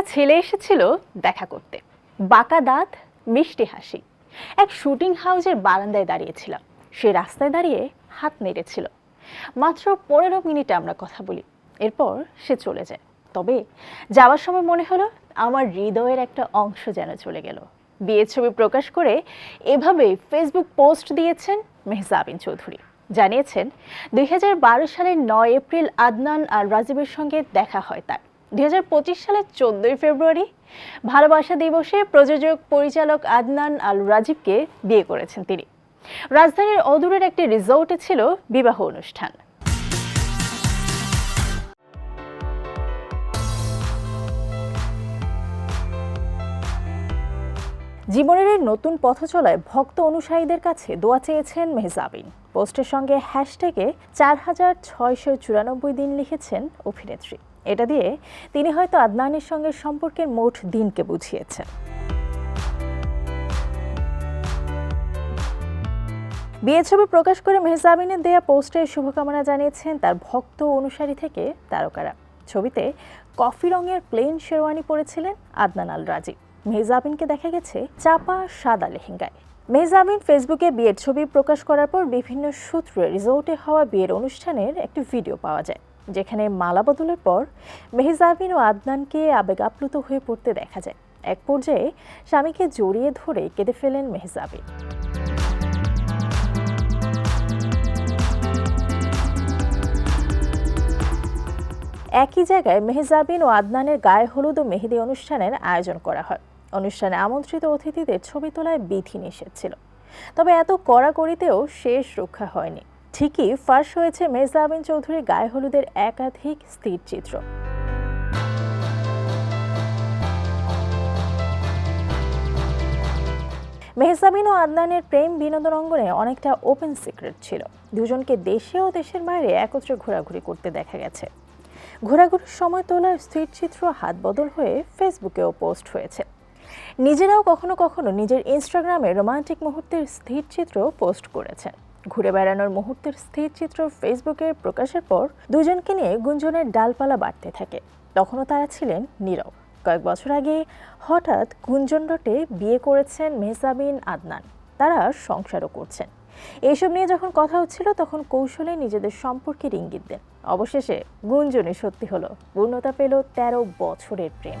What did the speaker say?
একটা ছেলে এসেছিল দেখা করতে। বাঁকা দাঁত, মিষ্টি হাসি। এক শুটিং হাউসের বারান্দায় দাঁড়িয়েছিলাম। সে রাস্তায় দাঁড়িয়ে হাত নেড়েছিল। মাত্র পনেরো মিনিটে আমরা কথা বলি। এরপর সে চলে যায়। তবে যাওয়ার সময় মনে হলো আমার হৃদয়ের একটা অংশ যেন চলে গেল। বিয়ের ছবি প্রকাশ করে এভাবে ফেসবুক পোস্ট দিয়েছেন মেহজাবিন চৌধুরী। জানিয়েছেন, দুই হাজার বারো সালের নয় এপ্রিল আদনান আর রাজীবের সঙ্গে দেখা হয় তার। দুই হাজার পঁচিশ সালের চোদ্দই ফেব্রুয়ারি ভালোবাসা দিবসে প্রযোজক পরিচালক আদনান আল রাজীবকে বিয়ে করেছেন তিনি। রাজধানীর অদূরের একটি রিসোর্টে ছিল বিবাহ অনুষ্ঠান। জীবনের এই নতুন পথ চলায় ভক্ত অনুসারীদের কাছে দোয়া চেয়েছেন মেহজাবিন। পোস্টের সঙ্গে হ্যাশট্যাগে চার হাজার ছয়শো চুরানব্বই দিন লিখেছেন অভিনেত্রী। এটা দিয়ে তিনি হয়তো আদনানের সঙ্গে সম্পর্কের মোট দিনকে বুঝিয়েছেন। বিয়ে ছবি প্রকাশ করে মেহজাবিনের দেয়া পোস্টে শুভকামনা জানিয়েছেন তার ভক্ত অনুসারী থেকে তারকারা। ছবিতে কফি রঙের প্লেন শেরওয়ানি পরেছিলেন আদনান আল রাজি মেহজাবিনকে দেখা গেছে চাপা সাদা লেহেঙ্গায়। মেহজাবিন ফেসবুকে বিয়ের ছবি প্রকাশ করার পর বিভিন্ন সূত্রে রিসোর্টে হওয়া বিয়ের অনুষ্ঠানের একটি ভিডিও পাওয়া যায়। যেখানে মালা বদলের পর মেহজাবিন ও আদনানকে আবেগ আপ্লুত হয়ে পড়তে দেখা যায়। এক পর্যায়ে স্বামীকে জড়িয়ে ধরে কেঁদে ফেলেন মেহজাবিন। একই জায়গায় মেহজাবিন ও আদনানের গায়ে হলুদ ও মেহেদি অনুষ্ঠানের আয়োজন করা হয়। অনুষ্ঠানে আমন্ত্রিত অতিথিদের ছবি তোলায় বিধি নিষেধ ছিল। তবে এত কড়াকড়িতেও শেষ রক্ষা হয়নি। ঠিকই ফাঁস হয়েছে মেহজাবিন চৌধুরী গায়ে হলুদের একাধিক স্থির চিত্র। মেহজাবিন ও আদনানের প্রেম বিনোদন অঙ্গনে অনেকটা ওপেন সিক্রেট ছিল। দুজনকে দেশে ও দেশের বাইরে একত্রে ঘোরাঘুরি করতে দেখা গেছে। ঘোরাঘুরির সময় তোলা স্থিরচিত্র হাত বদল হয়ে ফেসবুকেও পোস্ট হয়েছে। নিজেরাও কখনো কখনো নিজের ইনস্টাগ্রামে রোমান্টিক মুহূর্তের স্থির চিত্র পোস্ট করেছেন। ঘুরে বেড়ানোর মুহূর্তের স্থির চিত্র ফেসবুকে প্রকাশের পর দুজনকে নিয়ে গুঞ্জনের ডালপালা বাড়তে থাকে। তখনও তারা ছিলেন নীরব। কয়েক বছর আগে হঠাৎ গুঞ্জন রটে বিয়ে করেছেন মেহজাবিন আদনান। তারা সংসারও করছেন। এইসব নিয়ে যখন কথা হচ্ছিল, তখন কৌশলে নিজেদের সম্পর্কের ইঙ্গিত দেন। অবশেষে গুঞ্জনে সত্যি হলো। পূর্ণতা পেল তেরো বছরের প্রেম।